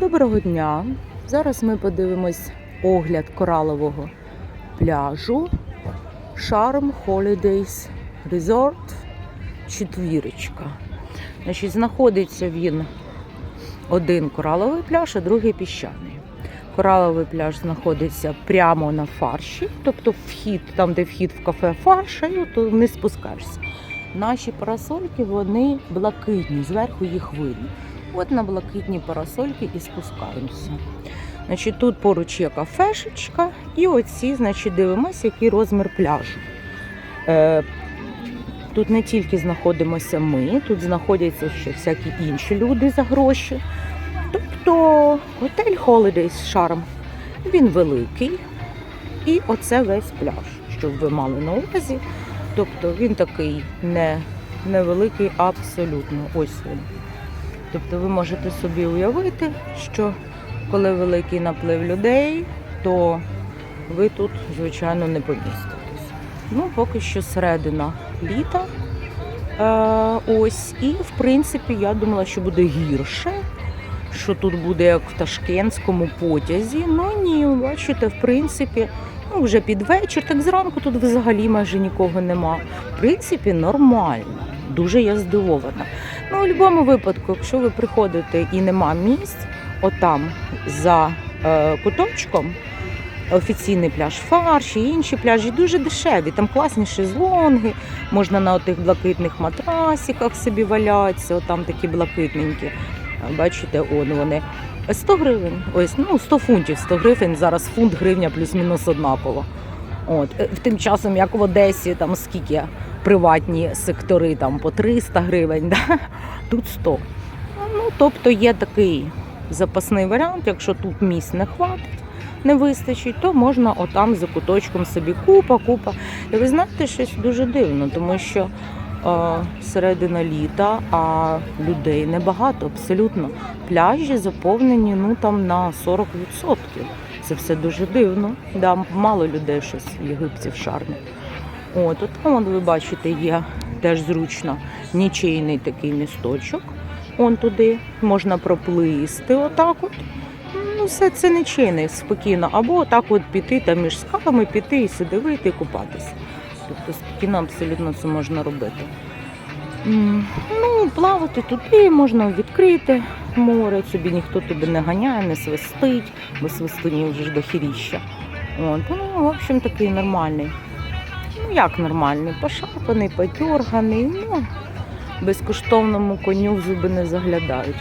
Доброго дня! Зараз ми подивимось огляд коралового пляжу Charm Holidays Resort Четвірочка. Значить, знаходиться він один кораловий пляж, а другий піщаний. Кораловий пляж знаходиться прямо на фарші, тобто вхід, там, де вхід в кафе фарша, то не спускаєшся. Наші парасольки вони блакитні, зверху їх видно. От на блакитні парасольки і спускаємося. Значить, тут поруч є кафешечка, і оці, значить, дивимося, який розмір пляжу. Е, тут не тільки знаходимося ми, тут знаходяться ще всякі інші люди за гроші. Тобто готель Holidays Charm, він великий. І оце весь пляж, щоб ви мали на увазі. Тобто він такий не, невеликий абсолютно. Ось він. Тобто ви можете собі уявити, що коли великий наплив людей, то ви тут, звичайно, не поміститесь. Ну, поки що середина літа. Е, ось, і в принципі я думала, що буде гірше, що тут буде як в ташкентському потязі. Ну ні, бачите, в принципі, ну вже під вечір, так зранку тут взагалі майже нікого нема. В принципі, нормально. Дуже я здивована. Ну, у будь-якому випадку, якщо ви приходите і нема місць, отам за е, куточком. Офіційний пляж фарш і інші пляжі дуже дешеві. Там класні шезлонги, можна на отих блакитних матрасиках собі валятися, отам такі блакитненькі. Бачите, он вони. 100 гривень, ось ну 100 фунтів, 100 гривень, зараз фунт гривня плюс-мінус однаково. От е, тим часом, як в Одесі, там скільки приватні сектори там по 300 гривень, да? тут 100. Ну, тобто є такий запасний варіант, якщо тут місць не хватить, не вистачить, то можна отам за куточком собі купа, купа. І ви знаєте, щось дуже дивно, тому що е, середина літа, а людей небагато, абсолютно. Пляжі заповнені ну там на 40%. Це все дуже дивно. Да, мало людей щось єгипців шарне. От там, от ви бачите, є теж зручно нічийний такий місточок. Он туди можна проплисти отак от. Ну, все це нічийний, спокійно. Або отак от піти там між скалами, піти і сюди вийти і купатися. Тобто спокійно абсолютно це можна робити. Ну, плавати туди можна відкрити море, собі ніхто тебе не ганяє, не свистить, бо свистунів вже ж до хіріща. От, ну, в общем, такий нормальний. Ну, як нормальний, пошарпаний, подерганий, ну, безкоштовному коню в зуби не заглядають.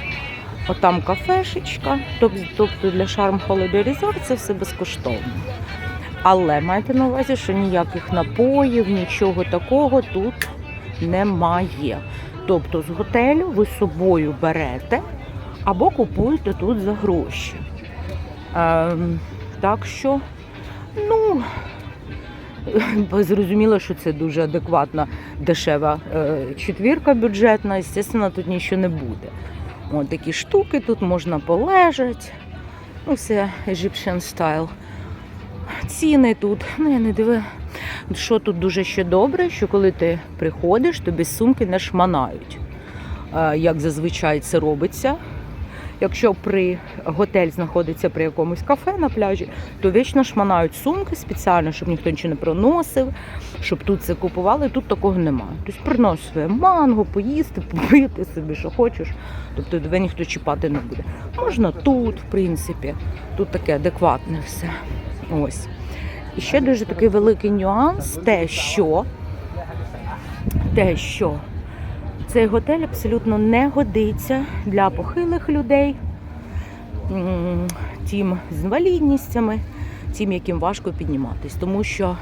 Отам кафешечка, тобто для Holiday Resort це все безкоштовно. Але майте на увазі, що ніяких напоїв, нічого такого тут немає. Тобто з готелю ви собою берете або купуєте тут за гроші. Ем, так що, ну, зрозуміло, що це дуже адекватна, дешева е, четвірка бюджетна, звісно, тут нічого не буде. Ось такі штуки, тут можна полежати. Ну, все Egyptian style. Ціни тут, ну я не диви. Що тут дуже ще добре, що коли ти приходиш, тобі сумки не шманають. Е, Як зазвичай це робиться. Якщо при готель знаходиться при якомусь кафе на пляжі, то вічно шманають сумки спеціально, щоб ніхто нічого не проносив, щоб тут це купували. Тут такого немає. Тобто приносиш своє манго, поїсти, попити собі, що хочеш. Тобто тебе ніхто чіпати не буде. Можна тут, в принципі, тут таке адекватне все. Ось. І ще дуже такий великий нюанс, те, що, те, що цей готель абсолютно не годиться для похилих людей, тим з інвалідністями, тим, яким важко підніматись, тому що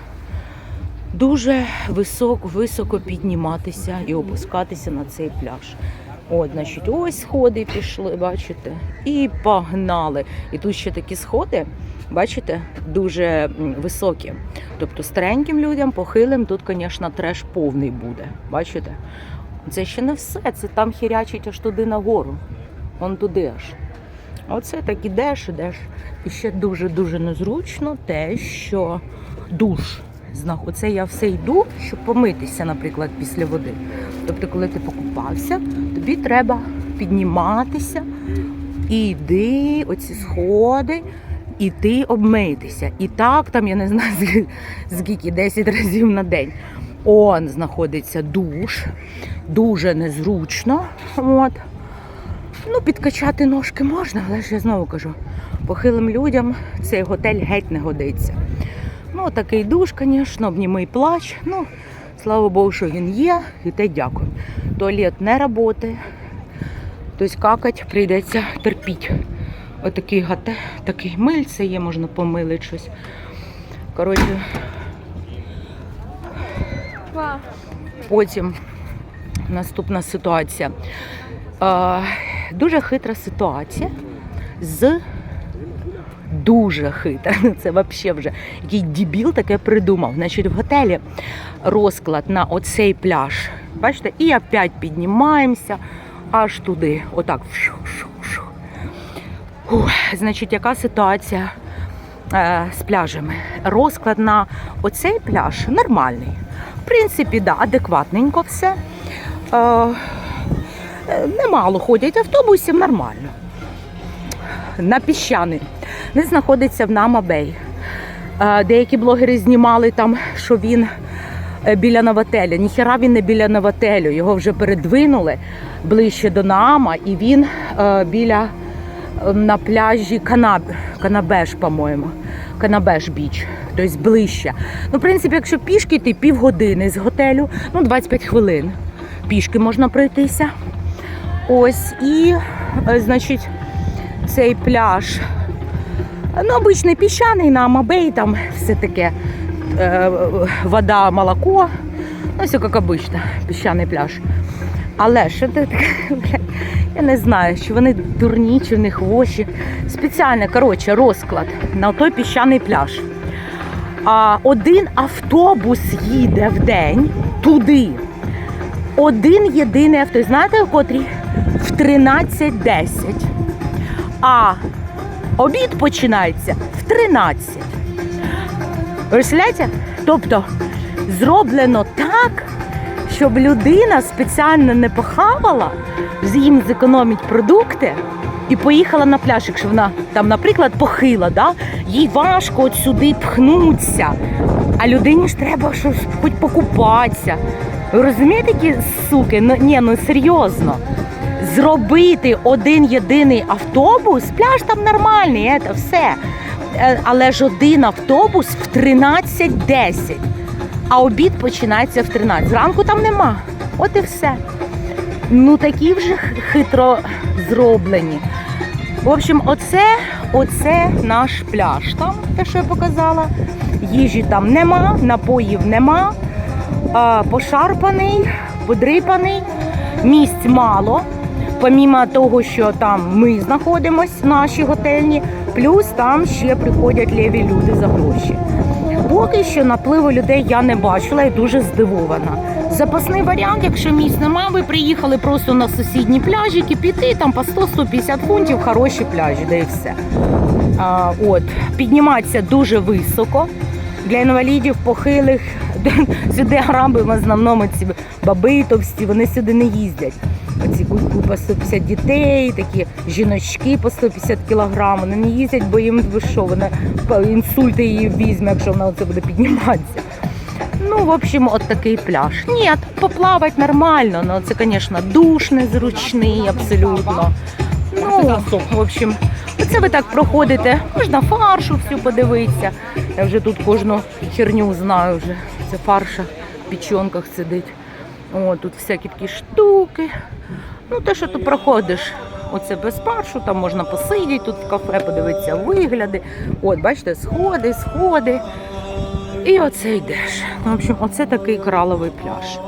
дуже високо, високо підніматися і опускатися на цей пляж. От, значить, ось сходи пішли, бачите, і погнали. І тут ще такі сходи, бачите, дуже високі. Тобто стареньким людям, похилим, тут, звісно, треш повний буде. Бачите? Це ще не все, це там хірячить аж туди нагору. Вон туди аж. А Оце так ідеш, ідеш. І ще дуже-дуже незручно те, що душ. Оце я все йду, щоб помитися, наприклад, після води. Тобто, коли ти покупався, тобі треба підніматися і йди, оці сходи, і ти обмитися. І так там, я не знаю, скільки, 10 разів на день. Он знаходиться душ, дуже незручно. От. Ну, підкачати ножки можна, але ж я знову кажу, похилим людям цей готель геть не годиться. Ну, такий душ, звісно, обнімий плач. Ну, слава Богу, що він є, і те дякую. Туалет не працює, тобто какать прийдеться терпіти. Отакий гате, такий мильце є, можна помилити щось. Коротше, потім наступна ситуація. Дуже хитра ситуація з дуже хитра. Ну, Це взагалі вже який дебіл таке придумав. Значить, в готелі розклад на оцей пляж. Бачите, і опять піднімаємося аж туди. Отак. Вшу-шу-шу. Ух, Значить, яка ситуація е, з пляжами? Розклад на оцей пляж нормальний. В принципі, да, адекватненько все. Немало ходять автобусів, нормально. На піщаний. Він знаходиться в Намабей. Деякі блогери знімали там, що він е, біля Новотелю. Ніхера він не біля Новотелю. Його вже передвинули ближче до Наама, і він е, біля на пляжі Канаб, Канабеш, по-моєму. Канабеш біч, тобто ближче. Ну, в принципі, якщо пішки йти півгодини з готелю, ну 25 хвилин. Пішки можна пройтися. Ось і, е, значить, цей пляж. Ну, обичний піщаний на Амабей, там все таке е, вода, молоко. Ну, все як обично, піщаний пляж. Але що ти таке, я не знаю, чи вони дурні, чи в них воші. Спеціально, коротше, розклад на той піщаний пляж. А один автобус їде в день туди. Один єдиний автобус. Знаєте, в котрій? В 13.10. А обід починається в 13. Ви Тобто зроблено так, щоб людина спеціально не похавала, їм зекономить продукти і поїхала на пляж, якщо вона там, наприклад, похила, да? їй важко от сюди пхнутися. А людині ж треба щось хоч покупатися. Ви розумієте, які суки? Ну, ні, ну серйозно. Зробити один єдиний автобус, пляж там нормальний, це все. Е, Але ж один автобус в 13.10, а обід починається в 13. Зранку там нема. От і все. Ну такі вже хитро зроблені. В общем, оце, оце наш пляж. Там те, що я показала. Їжі там нема, напоїв нема. Пошарпаний, подрипаний, місць мало. Помімо того, що там ми знаходимося, наші готельні, плюс там ще приходять ліві люди за гроші. Поки що напливу людей я не бачила і дуже здивована. Запасний варіант, якщо місць нема, ви приїхали просто на сусідні пляжики, піти там по 100-150 фунтів, хороші пляжі, де і все. А, от, підніматися дуже високо. Для інвалідів похилих сюди араби в основному ці баби товсті, вони сюди не їздять. Оці купа 150 дітей, такі жіночки по 150 кілограм, вони не їздять, бо їм ви що, вона по- інсульти її візьме, якщо вона оце буде підніматися. Ну, в общем, от такий пляж. Ні, поплавати нормально, але це, звісно, душ незручний абсолютно. Ну, в общем, оце ви так проходите, можна фаршу всю подивитися. Я вже тут кожну херню знаю вже. Це фарша в печенках сидить. О, тут всякі такі штуки. Ну, те, що ти проходиш, оце без фаршу, там можна посидіти тут в кафе, подивитися вигляди. От, бачите, сходи, сходи. І оце йдеш. Ну, В общем, оце такий краловий пляж.